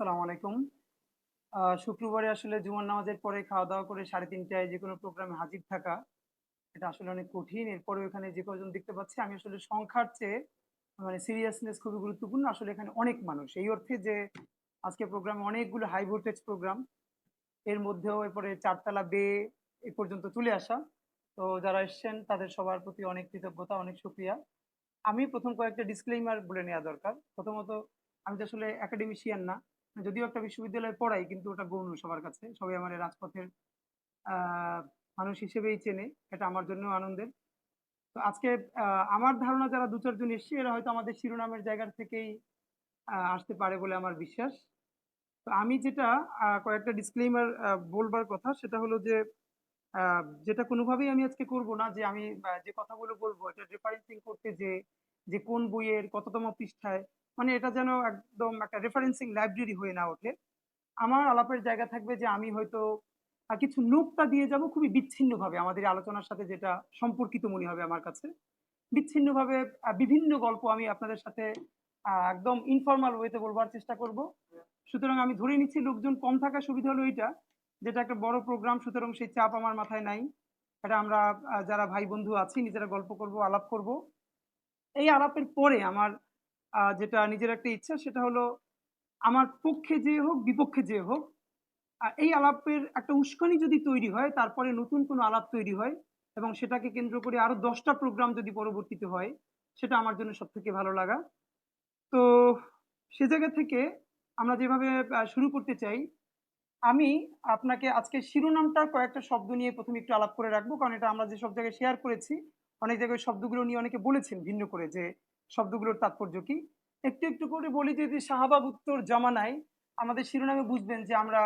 আসসালামু আলাইকুম। শুক্রবারে আসলে জুমার নামাজের পরে খাওয়া দাওয়া করে সাড়ে তিনটায় যে কোনো প্রোগ্রামে হাজির থাকা, এটা আসলে অনেক কঠিন। এরপরে এখানে যে কজন দেখতে পাচ্ছি, আমি আসলে সংখ্যার চেয়ে মানে সিরিয়াসনেস খুবই গুরুত্বপূর্ণ। আসলে এখানে অনেক মানুষ। এই অর্থে যে আজকে প্রোগ্রামে অনেকগুলো হাই ভোল্টেজ প্রোগ্রাম এর মধ্যেও এরপরে চারতলা বে এ পর্যন্ত চলে আসা। তো যারা এসছেন, তাদের সবার প্রতি অনেক কৃতজ্ঞতা, অনেক শুক্রিয়া। আমি প্রথম কয়েকটা ডিসক্লেইমার বলে নেওয়া দরকার। প্রথমত, আমি তো আসলে একাডেমিশিয়ান না। যদিও একটা বিশ্ববিদ্যালয়ে পড়াই, কিন্তু ওটা গৌণ সবার কাছে। সবাই আমার রাজপথের মানুষ হিসেবেই চেনে। এটা আমার জন্য আনন্দের। তো আজকে আমার ধারণা যারা দু চারজন এসছে, এরা হয়তো আমাদের শিরোনামের জায়গা থেকেই আসতে পারে বলে আমার বিশ্বাস। তো আমি যেটা কয়েকটা ডিসক্লেইমার বলবার কথা, সেটা হলো যে যেটা কোনোভাবেই আমি আজকে করব না, যে আমি যে কথাগুলো বলব, এটা রেফারেন্সিং করতে যে যে কোন বইয়ের কততম পৃষ্ঠায় মানে এটা যেন একদম একটা রেফারেন্সিং লাইব্রেরি হয়ে না ওঠে। আমার আলাপের জায়গা থাকবে যে আমি হয়তো কিছু নোকতা দিয়ে যাব খুবই বিচ্ছিন্নভাবে, আমাদের আলোচনার সাথে যেটা সম্পর্কিত মনে হবে আমার কাছে। বিচ্ছিন্নভাবে বিভিন্ন গল্প আমি আপনাদের সাথে একদম ইনফর্মাল ওয়েতে বলবার চেষ্টা করব। সুতরাং আমি ধরে নিচ্ছি লোকজন কম থাকার সুবিধা হলো এইটা যেটা একটা বড় প্রোগ্রাম সুতরাং সেই চাপ আমার মাথায় নাই। এটা আমরা যারা ভাই বন্ধু আছি, নিজেরা গল্প করব, আলাপ করব। এই আলাপের পরে আমার যেটা নিজের একটা ইচ্ছা, সেটা হলো আমার পক্ষে যে হোক, বিপক্ষে যে হোক এই আলাপের একটা উস্কানি যদি তৈরি হয়, তারপরে নতুন কোনো আলাপ তৈরি হয় এবং সেটাকে কেন্দ্র করে আরও দশটা প্রোগ্রাম যদি পরবর্তীতে হয়, সেটা আমার জন্য সব থেকে ভালো লাগা। তো সে জায়গা থেকে আমরা যেভাবে শুরু করতে চাই, আমি আপনাকে আজকে শিরোনামটার কয়েকটা শব্দ নিয়ে প্রথমে একটু আলাপ করে রাখব, কারণ এটা আমরা যে সব জায়গায় শেয়ার করেছি, অনেক জায়গায় শব্দগুলো নিয়ে অনেকে বলেছেন ভিন্ন করে যে শব্দগুলোর তাৎপর্য কি? একটু একটু করে বলি যদি শাহবাগ উত্তর জমানায় আমাদের শিরোনামে বুঝবেন যে আমরা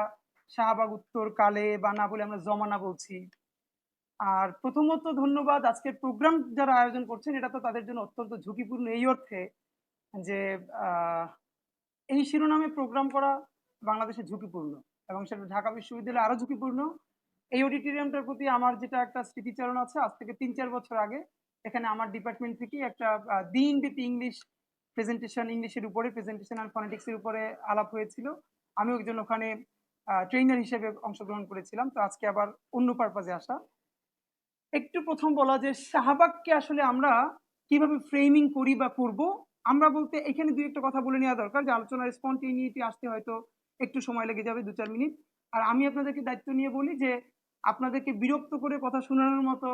শাহবাগ উত্তর, কালে বা না বলে আমরা জমানা বলছি। আর প্রথমত ধন্যবাদ আজকের প্রোগ্রাম যারা আয়োজন করছেন, এটা তো তাদের জন্য অত্যন্ত ঝুঁকিপূর্ণ এই অর্থে যে এই শিরোনামে প্রোগ্রাম করা বাংলাদেশে ঝুঁকিপূর্ণ এবং সেটা ঢাকা বিশ্ববিদ্যালয়ে আরও ঝুঁকিপূর্ণ। এই অডিটোরিয়ামটার প্রতি আমার যেটা একটা স্মৃতিচারণ আছে, আজ থেকে তিন চার বছর আগে এখানে আমার ডিপার্টমেন্ট থেকে একটা দিনব্যাপী ইংলিশ প্রেজেন্টেশন ইংলিশের উপরে প্রেজেন্টেশন আর ফনেটিক্স এর উপরে আলাপ হয়েছিল। আমি একজন ওখানে ট্রেনার হিসেবে অংশগ্রহণ করেছিলাম। তো আজকে আবার অন্য পারপাজে আসা। একটু প্রথম বলা যে শাহবাগকে আসলে আমরা কীভাবে ফ্রেমিং করি বা করব, আমরা বলতে এখানে দুই একটা কথা বলে নেওয়া দরকার, যে আলোচনার স্পন্টেনিটি আসতে হয়তো একটু সময় লেগে যাবে দু চার মিনিট। আর আমি আপনাদেরকে দায়িত্ব নিয়ে বলি যে আপনাদেরকে বিরক্ত করে কথা শোনানোর মতো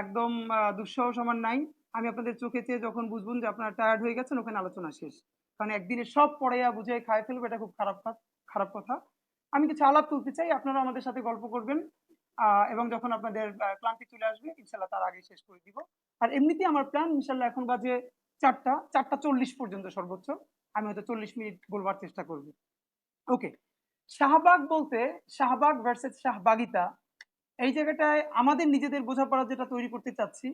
একদম আহ, দুঃসাহস আমার নাই। আমি আপনাদের চোখে চেয়ে যখন বুঝবেন যে আপনারা টায়ার্ড হয়ে গেছেন ওখানে আলোচনা শেষ। কারণ একদিনে সব পড়াইয়া বুঝে খায় ফেলব এটা খুব খারাপ খারাপ কথা। আমি কিছু আলাপ তুলতে চাই আপনারা আমাদের সাথে গল্প করবেন এবং যখন আপনাদের ক্লান্তি চলে আসবে ইনশাল্লাহ তার আগে শেষ করে দিব। আর এমনিতেই আমার প্ল্যান ইনশাল্লাহ এখন বাজে চারটা চারটা চল্লিশ পর্যন্ত সর্বোচ্চ। আমি হয়তো চল্লিশ মিনিট বলবার চেষ্টা করব। ওকে শাহবাগ বলতে শাহবাগ ভার্সেস শাহবাগিতা এই জায়গাটায় আমাদের নিজেদের বোঝাপড়া যেটা তৈরি করতে চাচ্ছি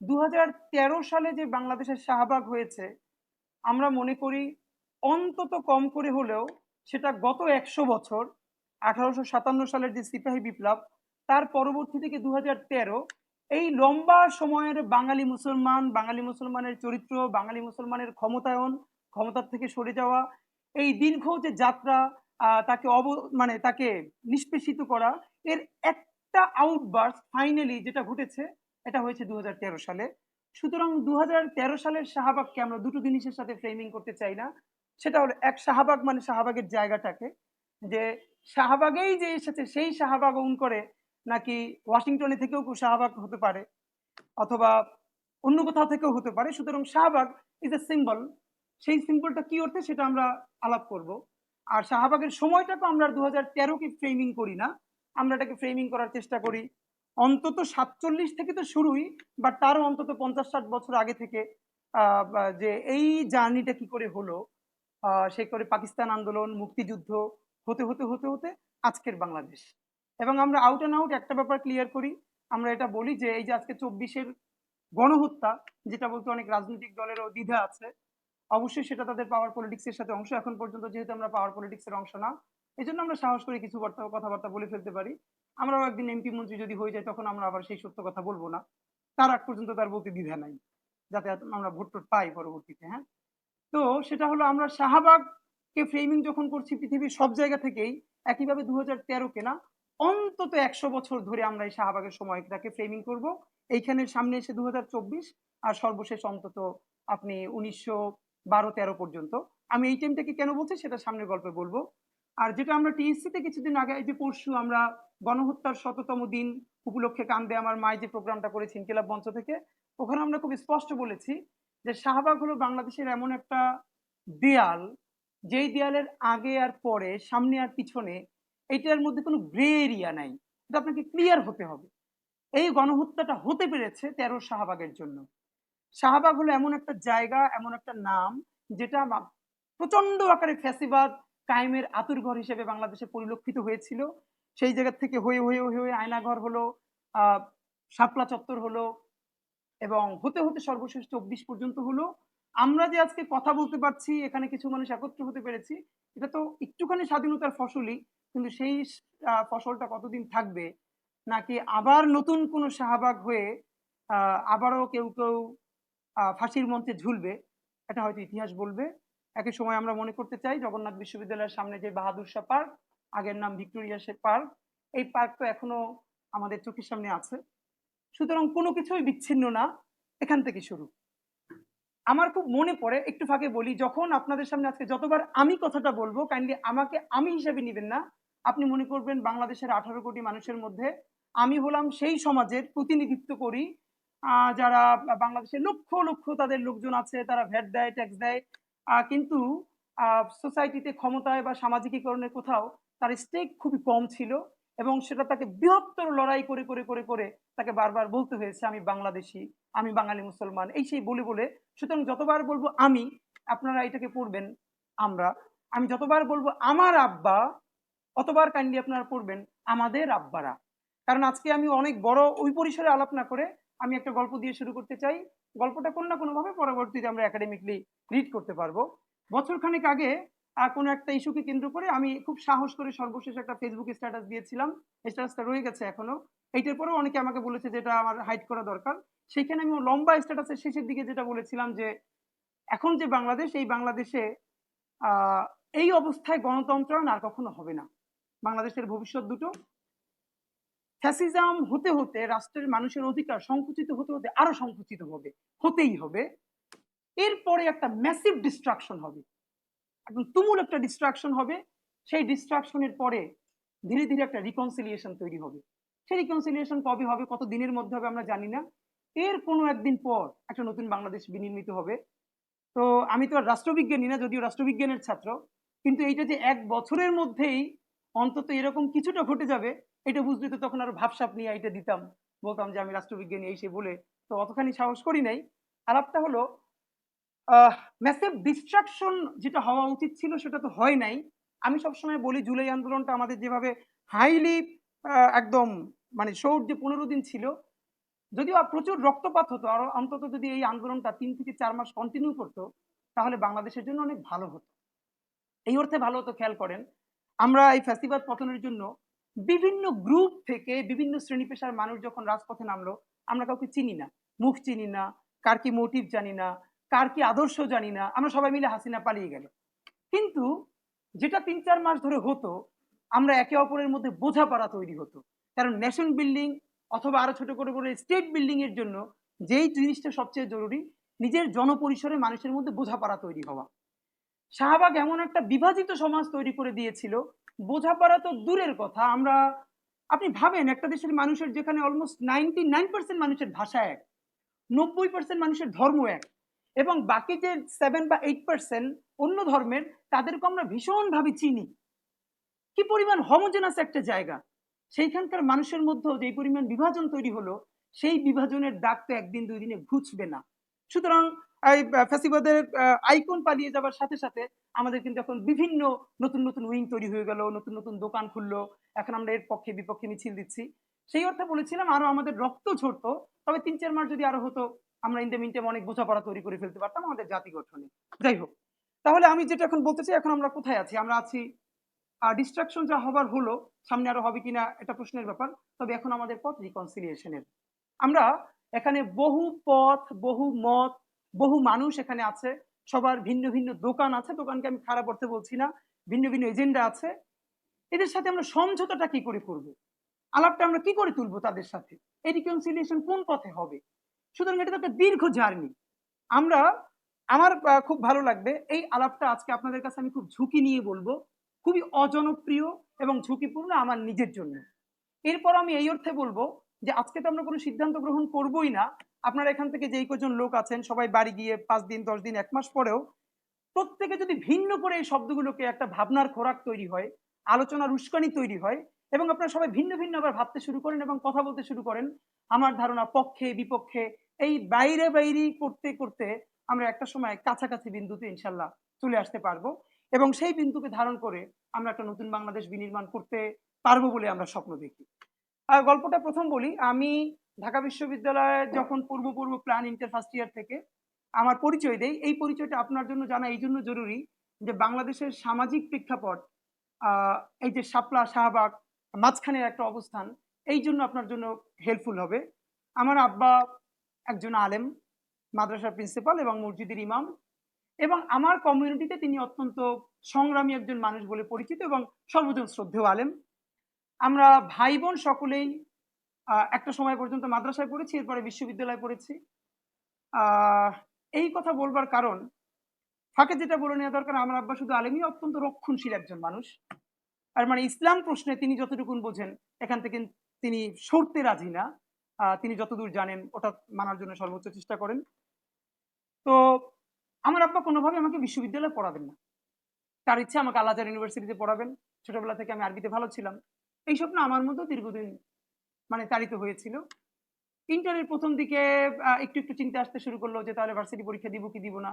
দু হাজার তেরো সালে যে বাংলাদেশের শাহবাগ হয়েছে, আমরা মনে করি অন্তত কম করে হলেও সেটা গত একশো বছর, আঠারোশো সাতান্ন সালের যে সিপাহী বিপ্লব, তার পরবর্তী থেকে দু হাজার তেরো, এই লম্বা সময়ের বাঙালি মুসলমান, বাঙালি মুসলমানের চরিত্র, বাঙালি মুসলমানের ক্ষমতায়ন, ক্ষমতার থেকে সরে যাওয়া, এই দীর্ঘ যে যাত্রা তাকে অব মানে তাকে নিষ্পেষিত করা, এর একটা আউটবার্স ফাইনালি যেটা ঘটেছে, এটা হয়েছে দু হাজার তেরো সালে। সুতরাং দু হাজার তেরো সালের শাহবাগকে আমরা দুটো জিনিসের সাথে ফ্রেমিং করতে চাই না। সেটা হলো এক শাহবাগ মানে শাহবাগের জায়গাটাকে, যে শাহবাগেই যে এসেছে সেই শাহবাগ ওন করে নাকি ওয়াশিংটনে থেকেও কেউ শাহবাগ হতে পারে, অথবা অন্য কোথাও থেকেও হতে পারে। সুতরাং শাহবাগ ইজ এ সিম্বল সেই সিম্বলটা কি অর্থে সেটা আমরা আলাপ করব। আর শাহবাগের সময়টাকে আমরা দু হাজার তেরোকে ফ্রেমিং করি না। আমরা এটাকে ফ্রেমিং করার চেষ্টা করি। অন্তত সাতচল্লিশ থেকে তো শুরুই বাট তারও অন্তত পঞ্চাশ ষাট বছর আগে থেকে যে এই জার্নিটা কি করে হলো সে করে পাকিস্তান আন্দোলন, মুক্তিযুদ্ধ, হতে হতে হতে হতে আজকের বাংলাদেশ। এবং আমরা আউট অ্যান্ড আউট একটা ব্যাপার ক্লিয়ার করি। আমরা এটা বলি যে এই যে আজকে চব্বিশের গণহত্যা, যেটা বলতে অনেক রাজনৈতিক দলেরও দ্বিধা আছে, অবশ্যই সেটা তাদের পাওয়ার পলিটিক্সের সাথে অংশ। এখন পর্যন্ত যেহেতু আমরা পাওয়ার পলিটিক্সের অংশ না এই জন্য আমরা সাহস করে কিছু বার্তা, কথাবার্তা বলে ফেলতে পারি। আমরাও একদিন এমপি মন্ত্রী যদি হয়ে যায়, তখন আমরা আবার সেই সত্য কথা বলব না। তার আগ পর্যন্ত তার বলতে দ্বিধা নাই, যাতে আমরা ভোট টোট পাই পরবর্তীতে হ্যাঁ? তো সেটা হলো আমরা শাহবাগ কে ফ্রেমিং যখন করছি, পৃথিবীর সব জায়গা থেকেই একইভাবে দু হাজার তেরোকে না, অন্তত একশো বছর ধরে আমরা এই শাহবাগের সময়টাকে ফ্রেমিং করব। এইখানে সামনে এসে দু আর সর্বশেষ অন্তত আপনি উনিশশো বারো তেরো পর্যন্ত। আমি এই টাইমটাকে কেন বলছি, সেটা সামনের গল্পে বলব। আর যেটা আমরা টিএসসিতে কিছুদিন আগে, এই যে পরশু আমরা গণহত্যার শততম দিন উপলক্ষে কান্দে আমার মায় যে প্রোগ্রামটা করেছি ইনকিলাব মঞ্চ থেকে, ওখানে আমরা খুব স্পষ্ট বলেছি যে শাহবাগ হলো বাংলাদেশের এমন একটা দেয়াল, যেই দেয়ালের আগে আর পরে, সামনে আর পিছনে এইটার মধ্যে কোনো গ্রে এরিয়া নাই। এটা আপনাকে ক্লিয়ার হতে হবে। এই গণহত্যাটা হতে পেরেছে তেরো শাহবাগের জন্য। শাহবাগ হলো এমন একটা জায়গা, এমন একটা নাম, যেটা প্রচণ্ড আকারে ফ্যাসিবাদ কায়েমের আতুরঘর হিসেবে বাংলাদেশে পরিলক্ষিত হয়েছিল। সেই জায়গা থেকে হয়ে হয়ে হয়ে আয়নাঘর হলো আহ শাপলা চত্বর হলো এবং হতে হতে সর্বশেষ চব্বিশ পর্যন্ত হলো। আমরা যে আজকে কথা বলতে পারছি এখানে কিছু মানুষ একত্র হতে পেরেছি এটা তো একটুখানি স্বাধীনতার ফসলই কিন্তু সেই ফসলটা কতদিন থাকবে? নাকি আবার নতুন কোনো শাহবাগ হয়ে আহ, আবারও কেউ কেউ ফাঁসির মঞ্চে ঝুলবে? এটা হয়তো ইতিহাস বলবে। একই সময় আমরা মনে করতে চাই জগন্নাথ বিশ্ববিদ্যালয়ের সামনে যে বাহাদুর শাহ পার্ক, আগের নাম ভিক্টোরিয়া সে পার্ক, এই পার্ক তো এখনও আমাদের চোখের সামনে আছে। সুতরাং কোনো কিছুই বিচ্ছিন্ন না, এখান থেকে শুরু। আমার খুব মনে পড়ে, একটু ফাঁকে বলি, যখন আপনাদের সামনে আজকে যতবার আমি কথাটা বলব কাইন্ডলি আমাকে আমি হিসেবে নেবেন না। আপনি মনে করবেন বাংলাদেশের আঠারো কোটি মানুষের মধ্যে আমি হলাম সেই সমাজের প্রতিনিধিত্ব করি। যারা বাংলাদেশে লক্ষ লক্ষ তাদের লোকজন আছে, তারা ভ্যাট দেয় ট্যাক্স দেয় কিন্তু সোসাইটিতে ক্ষমতায় বা সামাজিকীকরণের কোথাও তার স্টেক খুবই কম ছিল এবং সেটা তাকে বৃহত্তর লড়াই করে করে করে করে তাকে বারবার বলতে হয়েছে, আমি বাংলাদেশি, আমি বাঙালি মুসলমান। এই সেই বলে বলে সুতরাং যতবার বলব আমি, আপনারা এটাকে পড়বেন আমরা, আমি যতবার বলব আমার আব্বা, অতবার কাইন্ডলি আপনারা পড়বেন আমাদের আব্বারা। কারণ আজকে আমি অনেক বড়, ওই পরিসরে আলাপ না করে আমি একটা গল্প দিয়ে শুরু করতে চাই। গল্পটা কোনো না কোনোভাবে পরবর্তীতে আমরা একাডেমিকলি রিড করতে পারব। বছর খানেক আগে কোনো একটা ইস্যুকে কেন্দ্র করে আমি খুব সাহস করে সর্বশেষ একটা ফেসবুক স্ট্যাটাস দিয়েছিলাম। স্ট্যাটাসটা রয়ে গেছে এখনও। এইটার পরেও অনেকে আমাকে বলেছে যেটা আমার হাইড করা দরকার। সেখানে আমি লম্বা স্ট্যাটাসের শেষের দিকে যেটা বলেছিলাম যে, এখন যে বাংলাদেশ, এই বাংলাদেশে এই অবস্থায় গণতন্ত্র আর কখনো হবে না। বাংলাদেশের ভবিষ্যৎ দুটো ফ্যাসিজম হতে হতে রাষ্ট্রের মানুষের অধিকার সংকুচিত হতে হতে আরও সংকুচিত হবে, হতেই হবে। এরপরে একটা ম্যাসিভ ডিস্ট্রাকশন হবে। একদম তুমুল একটা ডিস্ট্রাকশন হবে। সেই ডিস্ট্রাকশনের পরে ধীরে ধীরে একটা রিকনসিলিয়েশন তৈরি হবে। সেই রিকনসিলিয়েশন কবে হবে, কত দিনের মধ্যে হবে আমরা জানি না। এর কোনো একদিন পর একটা নতুন বাংলাদেশ বিনির্মিত হবে। তো আমি তো আর রাষ্ট্রবিজ্ঞানী না, যদিও রাষ্ট্রবিজ্ঞানের ছাত্র, কিন্তু এইটা যে এক বছরের মধ্যেই অন্তত এরকম কিছুটা ঘটে যাবে এটা বুঝতে তো তখন আরও ভাবসাপ নিয়ে এটা দিতাম। বলতাম যে আমি রাষ্ট্রবিজ্ঞানী এই সে বলে। তো অতখানি সাহস করি নাই। আলাপটা হলো ম্যাসিভ ডিস্ট্রাকশন যেটা হওয়া উচিত ছিল সেটা তো হয় নাই। আমি সবসময় বলি, জুলাই আন্দোলনটা আমাদের যেভাবে হাইলি একদম মানে শোর যে পনেরো দিন ছিল, যদিও প্রচুর রক্তপাত হতো, আর অন্তত যদি এই আন্দোলনটা তিন থেকে চার মাস কন্টিনিউ করতো, তাহলে বাংলাদেশের জন্য অনেক ভালো হতো। এই অর্থে ভালো হতো, খেয়াল করেন। আমরা এই ফ্যাসিবাদ পতনের জন্য বিভিন্ন গ্রুপ থেকে বিভিন্ন শ্রেণি পেশার মানুষ যখন রাজপথে নামলো, আমরা কাউকে চিনি না। মুখ চিনি না, কার কি মোটিভ জানি না, কার কি আদর্শ জানি না, আমরা সবাই মিলে হাসিনা পালিয়ে গেল। কিন্তু যেটা তিন চার মাস ধরে হতো, আমরা একে অপরের মধ্যে বোঝাপড়া তৈরি হতো। কারণ ন্যাশন বিল্ডিং অথবা আরও ছোট করে করে স্টেট বিল্ডিং এর জন্য যেই জিনিসটা সবচেয়ে জরুরি, নিজের জনপরিসরে মানুষের মধ্যে বোঝাপড়া তৈরি হওয়া। শাহবাগ এমন একটা বিভাজিত সমাজ তৈরি করে দিয়েছিল বোঝাপড়া তো দূরের কথা। আমরা, আপনি ভাবেন, একটা দেশের মানুষের যেখানে অলমোস্ট নাইনটি নাইন পার্সেন্ট মানুষের ভাষা এক, নব্বই পার্সেন্ট মানুষের ধর্ম এক, এবং বাকি যে সেভেন বা এইট পার্সেন্ট অন্য ধর্মের, তাদেরকে আমরা ভীষণভাবে চিনি। কি পরিমাণ হোমোজেনাস একটা জায়গা? সেইখানকার মানুষের মধ্যেও যে পরিমাণ বিভাজন তৈরি হলো, সেই বিভাজনের দাগ তো একদিন দুই দিনে ঘুচবে না। সুতরাং আইকন পালিয়ে যাবার সাথে সাথে আমাদের কিন্তু এখন বিভিন্ন নতুন নতুন উইং তৈরি হয়ে গেল, নতুন নতুন দোকান খুললো। এখন আমরা এর পক্ষে বিপক্ষে মিছিল দিচ্ছি। সেই অর্থে বলেছিলাম আরও আমাদের রক্ত ঝরতো, তবে তিন চার মাস যদি আরও হতো, আমরা ইন মিনটাইম অনেক বোঝাপড়া তৈরি করে ফেলতে পারতাম আমাদের জাতি গঠনে। যাই হোক, তাহলে আমি যেটা এখন বলতে চাই, এখন আমরা কোথায় আছি? আমরা আছি আর ডিস্ট্রাকশন যা হবার হলো, সামনে আরও হবে কিনা এটা প্রশ্নের ব্যাপার, তবে এখন আমাদের পথ রিকনসিলিয়েশনের আমরা এখানে বহু পথ, বহু মত, বহু মানুষ এখানে আছে। সবার ভিন্ন ভিন্ন দোকান আছে, দোকানকে আমি খারাপ অর্থে বলছি না, ভিন্ন ভিন্ন এজেন্ডা আছে। এদের সাথে আমরা সমঝোতাটা কি করে করব? আলাপটা আমরা কি করে তুলবো তাদের সাথে? এই রিকনসিলিয়েশন কোন পথে হবে? সুতরাং এটা তো একটা দীর্ঘ জার্নি। আমরা, আমার খুব ভালো লাগবে এই আলাপটা আজকে আপনাদের কাছে আমি খুব ঝুঁকি নিয়ে বলব। খুবই অজনপ্রিয় এবং ঝুঁকিপূর্ণ আমার নিজের জন্য। এরপর আমি এই অর্থে বলব যে আজকে তো আমরা কোনো সিদ্ধান্ত গ্রহণ করবোই না। আপনারা এখান থেকে যেই কজন লোক আছেন, সবাই বাড়ি গিয়ে পাঁচ দিন, দশ দিন, এক মাস পরেও প্রত্যেকে যদি ভিন্ন করে এই শব্দগুলোকে একটা ভাবনার খোরাক তৈরি হয়, আলোচনার উস্কানি তৈরি হয় এবং আপনারা সবাই ভিন্ন ভিন্ন আবার ভাবতে শুরু করেন এবং কথা বলতে শুরু করেন, আমার ধারণা পক্ষে, বিপক্ষে এই বাইরে বাইরে করতে করতে আমরা একটা সময় কাছাকাছি বিন্দুতে ইনশাল্লাহ চলে আসতে পারব এবং সেই বিন্দুকে ধারণ করে আমরা একটা নতুন বাংলাদেশ বিনির্মাণ করতে পারব বলে আমরা স্বপ্ন দেখি। আর গল্পটা প্রথম বলি, আমি ঢাকা বিশ্ববিদ্যালয়ে যখন পূর্ব পূর্ব প্ল্যান ইন্টার ফার্স্ট ইয়ার থেকে আমার পরিচয় দেই, এই পরিচয়টা আপনার জন্য জানা এই জন্য জরুরি যে বাংলাদেশের সামাজিক প্রেক্ষাপট এই যে শাপলা শাহবাগ মাঝখানের একটা অবস্থান, এই জন্য আপনার জন্য হেল্পফুল হবে। আমার আব্বা একজন আলেম, মাদ্রাসার প্রিন্সিপাল এবং মসজিদের ইমাম এবং আমার কমিউনিটিতে তিনি অত্যন্ত সংগ্রামী একজন মানুষ বলে পরিচিত এবং সর্বজন শ্রদ্ধেয় আলেম। আমরা ভাই বোন সকলেই একটা সময় পর্যন্ত মাদ্রাসায় পড়েছি, এরপরে বিশ্ববিদ্যালয়ে পড়েছি। এই কথা বলবার কারণ, ফাঁকে যেটা বলে নেওয়া দরকার, আমার আব্বা শুধু আলেমই, অত্যন্ত রক্ষণশীল একজন মানুষ। আর মানে ইসলাম প্রশ্নে তিনি যতটুকুন বোঝেন, এখান থেকে তিনি সরতে রাজি না। তিনি যতদূর জানেন, ওটা মানার জন্য সর্বোচ্চ চেষ্টা করেন। তো, আমার আব্বা কোনোভাবে আমাকে বিশ্ববিদ্যালয়ে পড়াবেন না। তার ইচ্ছা আমাকে আলাজার ইউনিভার্সিটিতে পড়াবেন। ছোটবেলা থেকে আমি আরবিতে ভালো ছিলাম। এই স্বপ্ন আমার মধ্যেও দীর্ঘদিন মানে তাড়িত হয়েছিল। ইন্টারের প্রথম দিকে একটু একটু চিন্তা আসতে শুরু করল যে তাহলে ভার্সিটি পরীক্ষা দিব কি দিব না।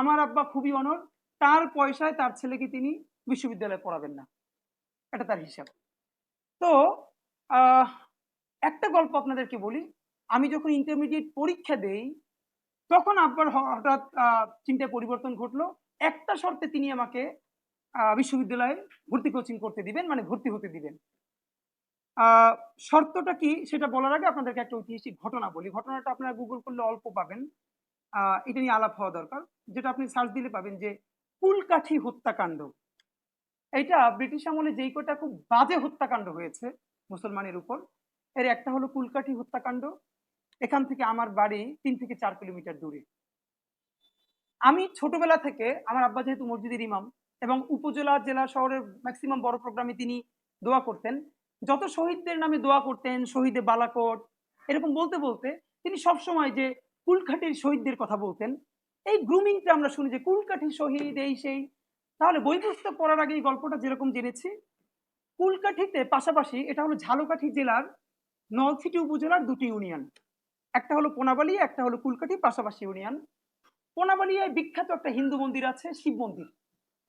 আমার আব্বা খুবই অনর তার পয়সায় তার ছেলেকে তিনি বিশ্ববিদ্যালয়ে পড়াবেন না। এটা তার হিসাব। তো একটা গল্প আপনাদেরকে বলি। আমি যখন ইন্টারমিডিয়েট পরীক্ষা দেই, তখন আব্বার হঠাৎ চিন্তায় পরিবর্তন ঘটলো। একটা শর্তে তিনি আমাকে বিশ্ববিদ্যালয়ে ভর্তি কোচিং করতে দিবেন মানে ভর্তি হতে দিবেন। শর্তটা কি সেটা বলার আগে আপনাদেরকে একটা ঐতিহাসিক ঘটনা বলি। ঘটনাটা আপনারা গুগল করলে অল্প পাবেন। এটা নিয়ে আলাপ হওয়া দরকার। যেটা আপনি সার্চ দিলে পাবেন যে, কুলকাঠি হত্যাকাণ্ড। এটা ব্রিটিশ আমলে যেই কটা খুব বাজে হত্যাকাণ্ড হয়েছে মুসলমানের উপর, এর একটা হলো কুলকাঠি হত্যাকাণ্ড। এখান থেকে আমার বাড়ি তিন থেকে চার কিলোমিটার দূরে। আমি ছোটবেলা থেকে আমার আব্বা যেহেতু মসজিদের ইমাম এবং উপজেলা, জেলা, শহরের ম্যাক্সিমাম বড় প্রোগ্রামে তিনি দোয়া করতেন যত শহীদদের নামে দোয়া করতেন, শহীদে বালাকোট, এরকম বলতে বলতে তিনি সবসময় যে কুলকাঠির শহীদদের কথা বলতেন, এই গ্রুমিংটা আমরা শুনি যে কুলকাঠির শহীদ এই সেই। তাহলে বই পুস্তক পড়ার আগে এই গল্পটা যেরকম জেনেছি, কুলকাঠিতে পাশাপাশি এটা হলো ঝালকাঠি জেলার নলছিটি উপজেলার দুটি ইউনিয়ন। একটা হলো পোনাবালি একটা হলো কুলকাঠি, পাশাপাশি ইউনিয়ন। পোনাবালিয়ায় বিখ্যাত একটা হিন্দু মন্দির আছে, শিব মন্দির।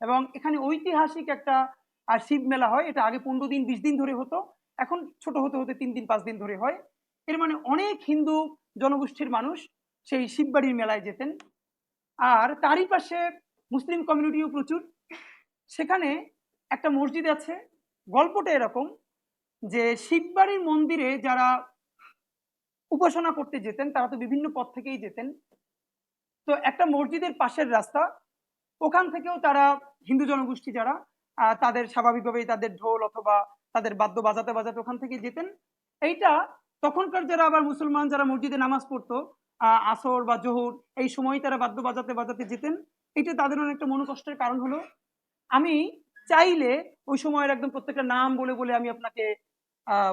এবং এখানে ঐতিহাসিক একটা আর শিব মেলা হয়, এটা আগে পনেরো দিন, বিশ দিন ধরে হতো, এখন ছোট হতে হতে তিন দিন, পাঁচ দিন ধরে হয়। এর মানে অনেক হিন্দু জনগোষ্ঠীর মানুষ সেই শিববাড়ির মেলায় যেতেন। আর তারই পাশে মুসলিম কমিউনিটিও প্রচুর। সেখানে একটা মসজিদ আছে, গল্পটা এরকম যে শিববাড়ির মন্দিরে যারা উপাসনা করতে যেতেন, তারা তো বিভিন্ন পথ থেকেই যেতেন। তো একটা মসজিদের পাশের রাস্তা, ওখান থেকেও তারা হিন্দু জনগোষ্ঠী যারা তাদের স্বাভাবিকভাবেই তাদের ঢোল অথবা তাদের বাদ্য বাজাতে বাজাতে ওখান থেকে যেতেন। এইটা তখনকার যারা আবার মুসলমান যারা মসজিদে নামাজ পড়তো আসর বা জোহর, এই সময় তারা বাদ্য বাজাতে বাজাতে যেতেন। এটা তাদের অনেকটা মনোকষ্টের কারণ হলো। আমি চাইলে ওই সময়ের একদম প্রত্যেকটা নাম বলে বলে আমি আপনাকে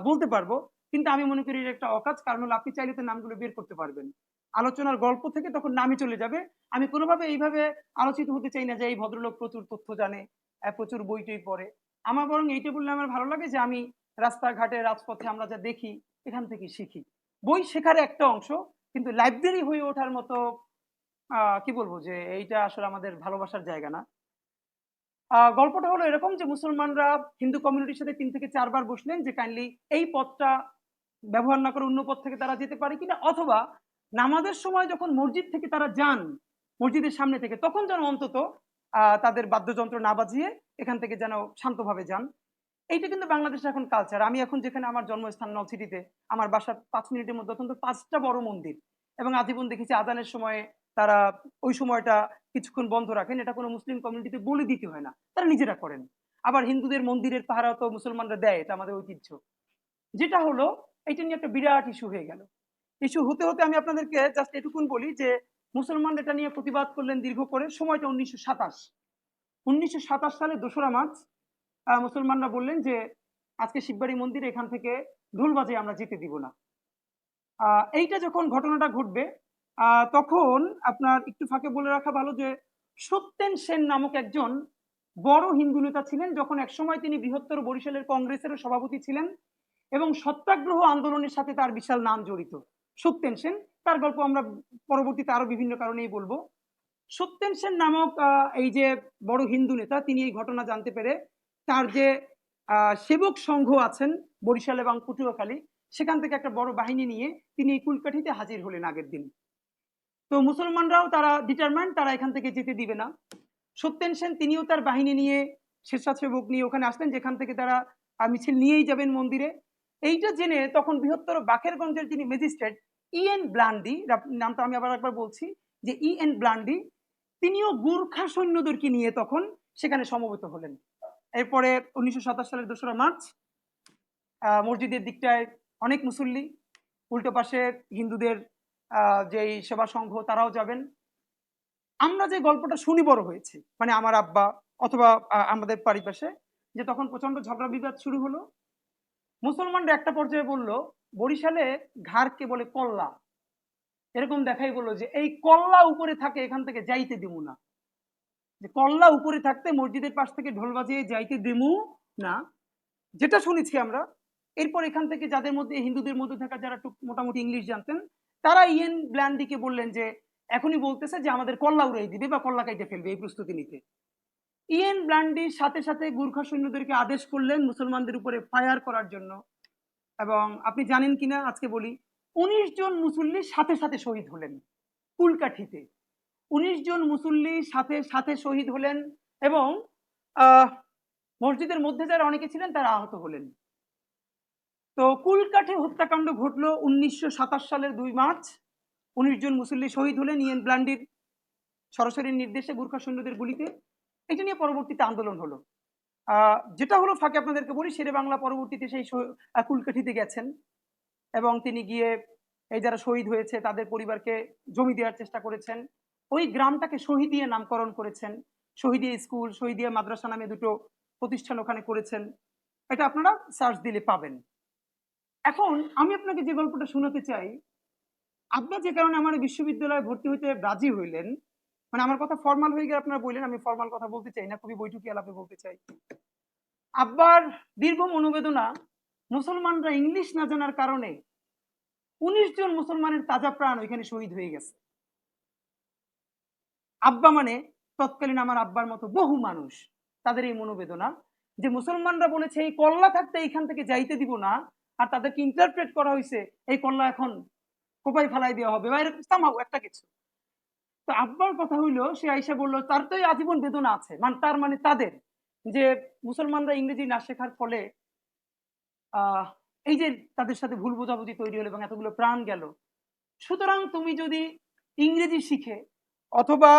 বলতে পারব, কিন্তু আমি মনে করি এটা একটা অকাজ। কারণ হলো আপনি চাইলে তো নামগুলো বের করতে পারবেন। আলোচনার গল্প থেকে তখন নামই চলে যাবে। আমি কোনোভাবে এইভাবে আলোচিত হতে চাই না যে এই ভদ্রলোক প্রচুর তথ্য জানে প্রচুর বই টই পড়ে। আমার বরং এইটা বললে আমার ভালো লাগে যে আমি রাস্তাঘাটে, রাজপথে আমরা যা দেখি, এখান থেকে শিখি। বই শেখার একটা অংশ, কিন্তু লাইব্রেরি হয়ে ওঠার মতো কি বলব যে এইটা আসলে আমাদের ভালোবাসার জায়গা না। গল্পটা হলো এরকম যে মুসলমানরা হিন্দু কমিউনিটির সাথে তিন থেকে চারবার বসলেন যে কাইন্ডলি এই পথটা ব্যবহার না করে অন্য পথ থেকে তারা যেতে পারে কিনা, অথবা নামাজের সময় যখন মসজিদ থেকে তারা যান, মসজিদের সামনে থেকে, তখন যেন অন্তত তাদের বাদ্যযন্ত্র না বাজিয়ে এখান থেকে যেন শান্তভাবে যান। এইটা কিন্তু বাংলাদেশের এখন কালচার আমি এখন যেখানে আমার জন্মস্থান নলসিটিতে, আমার বাসার পাঁচ মিনিটের মধ্যে অন্তত পাঁচটা বড় মন্দির এবং আজীবন দেখেছি আজানের সময় তারা ওই সময়টা কিছুক্ষণ বন্ধ রাখেন। এটা কোনো মুসলিম কমিউনিটিতে বলে দিতে হয় না, তারা নিজেরা করেন। আবার হিন্দুদের মন্দিরের পাহারা তো মুসলমানরা দেয়, এটা আমাদের ঐতিহ্য। যেটা হলো এটা নিয়ে একটা বিরাট ইস্যু হয়ে গেল। ইস্যু হতে হতে আমি আপনাদেরকে জাস্ট এটুকুন বলি যে মুসলমান এটা নিয়ে প্রতিবাদ করলেন দীর্ঘ করে। সময়টা উনিশশো সাতাশ। উনিশশো সাতাশ সালে দোসরা মার্চ মুসলমানরা বললেন যে, আজকে শিববাড়ি মন্দির এখান থেকে ঢোল বাজে, আমরা যেতে দিব না। এইটা যখন ঘটনাটা ঘটবে তখন আপনার একটু ফাঁকে বলে রাখা ভালো যে, সত্যেন সেন নামক একজন বড় হিন্দু নেতা ছিলেন, যখন একসময় তিনি বৃহত্তর বরিশালের কংগ্রেসের সভাপতি ছিলেন এবং সত্যাগ্রহ আন্দোলনের সাথে তার বিশাল নাম জড়িত। সত্যেন সেন তার গল্প আমরা পরবর্তীতে আরও বিভিন্ন কারণেই বলব। সত্যেন সেন নামক এই যে বড় হিন্দু নেতা, তিনি এই ঘটনা জানতে পেরে তার যে সেবক সংঘ আছেন বরিশাল এবং পটুয়াখালী, সেখান থেকে একটা বড় বাহিনী নিয়ে তিনি এই কুলকাঠিতে হাজির হলেন আগের দিন। তো মুসলমানরাও তারা ডিটারমেন্ট তারা এখান থেকে যেতে দিবে না। সত্যেন সেন তিনিও তার বাহিনী নিয়ে স্বেচ্ছাসেবক নিয়ে ওখানে আসলেন, যেখান থেকে তারা মিছিল নিয়েই যাবেন মন্দিরে। এইটা জেনে তখন বৃহত্তর বাকেরগঞ্জের যিনি ম্যাজিস্ট্রেট ইএন ব্লান্ডি নামটা আমি আবার একবার বলছি, যে ইএন ব্লান্ডি তিনিও গুর্খা সৈন্যদেরকে নিয়ে তখন সেখানে সমবেত হলেন। এরপরে উনিশশো সাতাশ সালের দোসরা মার্চ মসজিদের দিকটায় অনেক মুসল্লি, উল্টো পাশে হিন্দুদের যেই সেবা সংঘ, তারাও যাবেন। আমরা যে গল্পটা শুনি বড় হয়েছে মানে আমার আব্বা অথবা আমাদের পারিপাশে যে তখন প্রচণ্ড ঝগড়া বিবাদ শুরু হলো। মুসলমানরা একটা পর্যায়ে বলল বরিশালে ঘাড়কে বলে কল্লা। এরকম দেখাই বলল যে, এই কল্লা উপরে থাকে, এখান থেকে যাইতে দেবো না। যে কল্লা উপরে থাকতে মসজিদের পাশ থেকে ঢোল বাজিয়ে যাইতে দেবো না। যেটা শুনেছি আমরা, এরপর এখান থেকে যাদের মধ্যে, হিন্দুদের মধ্যে থাকা যারা মোটামুটি ইংলিশ জানতেন, তারা ইয়েন ব্ল্যান্ডিকে বললেন যে, এখনই বলতেছে যে, আমাদের কল্লা উড়াই দিবে বা কল্লা কাইটে ফেলবে এই প্রস্তুতি নিতে। ইয়েন ব্ল্যান্ডির সাথে সাথে গুর্খা সৈন্যদেরকে আদেশ করলেন মুসলমানদের উপরে ফায়ার করার জন্য। এবং আপনি জানেন কিনা আজকে বলি, উনিশ জন মুসল্লি সাথে সাথে শহীদ হলেন কুলকাঠিতে। উনিশ জন মুসল্লি সাথে সাথে শহীদ হলেন এবং মসজিদের মধ্যে যারা অনেকে ছিলেন তারা আহত হলেন। তো কুলকাঠি হত্যাকাণ্ড ঘটলো উনিশশো সালের দুই মার্চ। উনিশ জন মুসল্লি শহীদ হলেন ইয়েন ব্লান্ডির সরাসরি নির্দেশে গুর্খা সৈন্যদের গুলিতে। এটা নিয়ে পরবর্তীতে আন্দোলন হলো। যেটা হলো ফাঁকে আপনাদেরকে বলি, শেরে বাংলা পরবর্তীতে সেই কুলকাঠিতে গেছেন এবং তিনি গিয়ে এই যারা শহীদ হয়েছে তাদের পরিবারকে জমি দেওয়ার চেষ্টা করেছেন। ওই গ্রামটাকে শহীদিয়া নামকরণ করেছেন। শহীদিয়া স্কুল, শহীদিয়া মাদ্রাসা নামে দুটো প্রতিষ্ঠান ওখানে করেছেন। এটা আপনারা সার্চ দিলে পাবেন। এখন আমি আপনাকে যে গল্পটা শোনাতে চাই আব্বা যে কারণে আমার বিশ্ববিদ্যালয়ে ভর্তি হইতে রাজি হইলেন মানে আমার কথা ফর্মাল হয়ে গেলে আপনারা বললেন, আমি ফর্মাল কথা বলতে চাই না, খুবই বৈঠকি আলাপে বলতে চাই। আব্বার দীর্ঘ মনোবেদনা মুসলমানরা ইংলিশ না জানার কারণে উনিশ জন মুসলমানের তাজা প্রাণ ওইখানে শহীদ হয়ে গেছে। আব্বা মানে তৎকালীন আমার আব্বার মতো বহু মানুষ, তাদের এই মনোবেদনা যে মুসলমানরা বলেছে, এই কল্লা থাকতে এইখান থেকে যাইতে দিব না, আর তাদেরকে ইন্টারপ্রেট করা হয়েছে এই কল্লা এখন কোপাই ফেলাই দেওয়া হবে। বা এরকম সামাও একটা কিছু। তো আব্বার কথা হইল, সে আইসা বলল, তার তো আজীবন বেদনা আছে। মানে তার মানে তাদের, যে মুসলমানরা ইংরেজি না শেখার ফলে এই যে তাদের সাথে ভুল বোঝাবুঝি তৈরি হলো এবং এতগুলো প্রাণ গেল। সুতরাং তুমি যদি ইংরেজি শিখে অথবা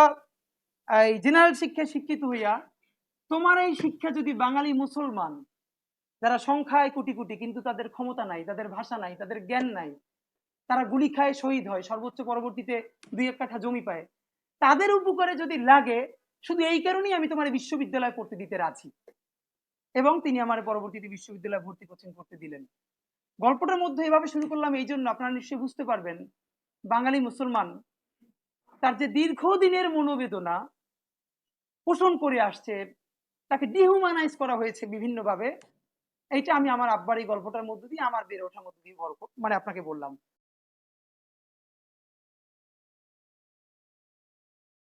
এই জেনারেল শিক্ষায় শিক্ষিত হইয়া তোমার এই শিক্ষা যদি বাঙালি মুসলমান, যারা সংখ্যায় কোটি কোটি, কিন্তু তাদের ক্ষমতা নাই, তাদের ভাষা নাই, তাদের জ্ঞান নাই তারা গুলি খায়, শহীদ হয়, সর্বোচ্চ পরবর্তীতে দুই এক কাঠা জমি পায়। তাদের উপকারে যদি লাগে, শুধু এই কারণেই আমি তোমার বিশ্ববিদ্যালয়ে পড়তে দিতে রাজি। এবং তিনি আমার পরবর্তীতে বিশ্ববিদ্যালয়ে ভর্তি কোচিং করতে দিলেন। গল্পটার মধ্যে এভাবে শুরু করলাম এই জন্য আপনারা নিশ্চয়ই বুঝতে পারবেন, বাঙালি মুসলমান তার যে দীর্ঘদিনের মনোবেদনা পোষণ করে আসছে, তাকে ডিহুম্যানাইজ করা হয়েছে বিভিন্নভাবে, এইটা আমি আমার আব্বার এই গল্পটার মধ্যে দিয়ে আমার বেড়ে ওঠার মধ্যে দিয়ে মানে আপনাকে বললাম।